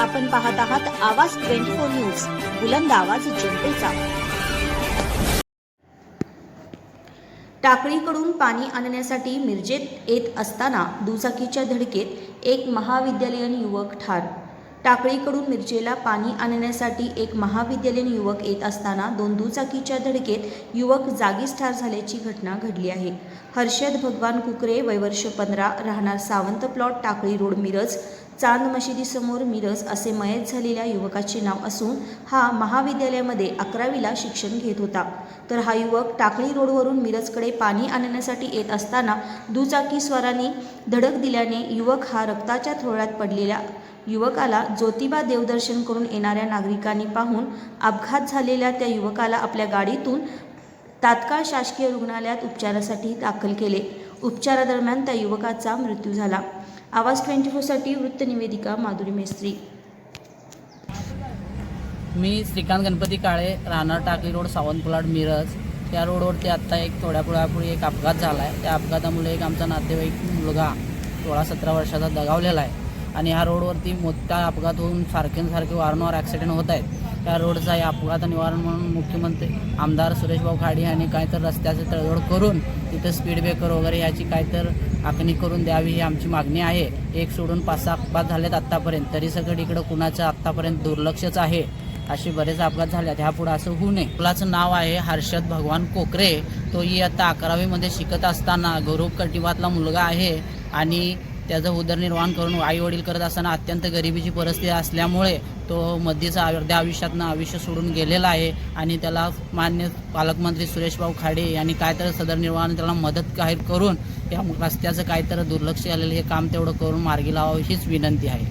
आपण पाहत आहात आवाज ट्वेंटी फोर न्यूज बुलंद आवाज जनतेचा. टाकळीकडून पाणी आणण्यासाठी मिरजेत येत असताना दुचाकीच्या धडकेत एक महाविद्यालयीन युवक ठार. टाकळीकडून मिरजेला पाणी आणण्यासाठी एक महाविद्यालयीन युवक येत असताना दोन दुचाकीच्या धडकेत युवक जागीच ठार झाल्याची घटना घडली आहे. हर्षद भगवान कुकरे वयवर्ष पंधरा राहणार सावंत प्लॉट टाकळी रोड मिरज. चांद मशिदीसमोर मिरज असे मयत झालेल्या युवकाचे नाव असून हा महाविद्यालयामध्ये अकरावीला शिक्षण घेत होता. तर हा युवक टाकळी रोडवरून मिरजकडे पाणी आणण्यासाठी येत असताना दुचाकीस्वारांनी धडक दिल्याने युवक हा रक्ताच्या थोळ्यात पडलेल्या युवकाला ज्योतिबा देवदर्शन करून येणाऱ्या नागरिकांनी पाहून अपघात झालेल्या त्या युवकाला आपल्या गाडीतून तात्काळ शासकीय रुग्णालयात उपचारासाठी दाखल केले. उपचारादरम्यान त्या युवकाचा मृत्यू झाला. आवाज ट्वेंटी फोरसाठी वृत्तनिवेदिका माधुरी मेस्त्री. मी श्रीकांत गणपती काळे राहणार टाकली रोड सावंतपुलाड मिरज. त्या रोडवरती आत्ता एक थोड्या पुढापुढे एक अपघात झाला आहे त्या अपघातामुळे एक आमचा नातेवाईक मुलगा सोळा सतरा वर्षाचा दगावलेला आहे. आणि ह्या रोडवरती मोठा अपघात होऊन सारखे वारंवार ॲक्सिडेंट होत आहेत. त्या रोडचा या अपघात निवारण म्हणून मुख्यमंत्री आमदार सुरेशभाऊ खाडी यांनी काय तर रस्त्याचं तळजोड करून तिथं स्पीड ब्रेकर वगैरे याची काय तर आखणी करून द्यावी ही आमची मागणी आहे. एक सोडून पाच सहा अपघात झालेत आत्तापर्यंत. तरी सगळं इकडं कुणाचं आत्तापर्यंत दुर्लक्षच आहे. असे बरेच अपघात झाले आहेत पुढे असं होऊ नये. मुलाचं नाव आहे हर्षद भगवान कोकरे. तो ही आता अकरावीमध्ये शिकत असताना गौरव कटिबातला मुलगा आहे आणि त्याचं उदरनिर्वाह करून आई वडील करत असताना अत्यंत गरिबीची परिस्थिती असल्यामुळे तो मध्येचा अर्ध्या आयुष्यातनं आयुष्य सोडून गेलेला आहे. आणि त्याला मान्य पालकमंत्री सुरेशभाऊ खाडे यांनी काय तर सदरनिर्वाहाने त्याला मदत काय करून या रस्त्याचं काय तर दुर्लक्ष आलेलं हे काम तेवढं करून मार्गी लावावं हीच विनंती आहे.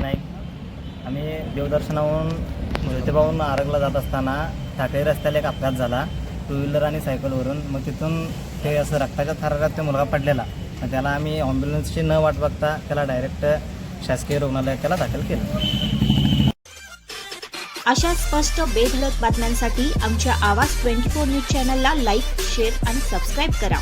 नाईक आम्ही देवदर्शनाहून ज्योतिबाहून आरगला जात असताना ठाकरे रस्त्याला एक अपघात झाला. टू व्हीलर आणि सायकलवरून. मग तिथून ते असं रक्ताच्या थरारात ते मुलगा पडलेला. मग त्याला आम्ही ॲम्ब्युलन्सची न वाट बघता त्याला डायरेक्ट शासकीय रुग्णालयात त्याला दाखल केलं. अशा स्पष्ट बेधडक बातम्यांसाठी आमच्या आवाज ट्वेंटी फोर न्यूज चॅनलला लाईक शेअर आणि सबस्क्राईब करा.